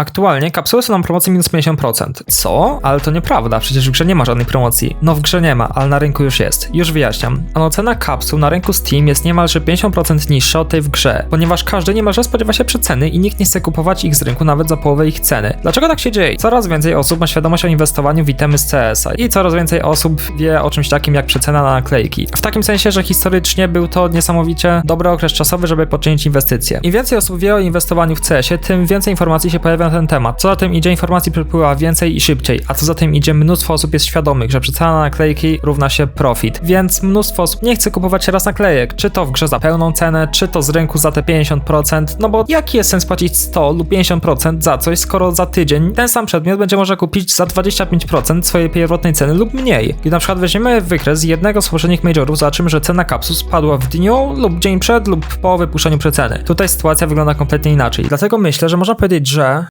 Aktualnie kapsuły są na promocji minus 50%. Co? Ale to nieprawda, przecież w grze nie ma żadnej promocji. No w grze nie ma, ale na rynku już jest. Już wyjaśniam. Ano cena kapsuł na rynku Steam jest niemalże 50% niższa od tej w grze, ponieważ każdy niemalże spodziewa się przeceny i nikt nie chce kupować ich z rynku nawet za połowę ich ceny. Dlaczego tak się dzieje? Coraz więcej osób ma świadomość o inwestowaniu w itemy z CS-a i coraz więcej osób wie o czymś takim jak przecena na naklejki. W takim sensie, że historycznie był to niesamowicie dobry okres czasowy, żeby poczynić inwestycje. Im więcej osób wie o inwestowaniu w CS-ie, tym więcej informacji się pojawia ten temat. Co za tym idzie, informacji przypływa więcej i szybciej, a co za tym idzie, mnóstwo osób jest świadomych, że przecena na naklejki równa się profit. Więc mnóstwo osób nie chce kupować raz naklejek, czy to w grze za pełną cenę, czy to z rynku za te 50%, no bo jaki jest sens płacić 100 lub 50% za coś, skoro za tydzień ten sam przedmiot będzie można kupić za 25% swojej pierwotnej ceny lub mniej. Gdy na przykład weźmiemy wykres jednego z poprzednich majorów, zobaczymy, że cena kapsuł spadła w dniu lub dzień przed lub po wypuszczeniu przeceny. Tutaj sytuacja wygląda kompletnie inaczej. Dlatego myślę, że można powiedzieć, że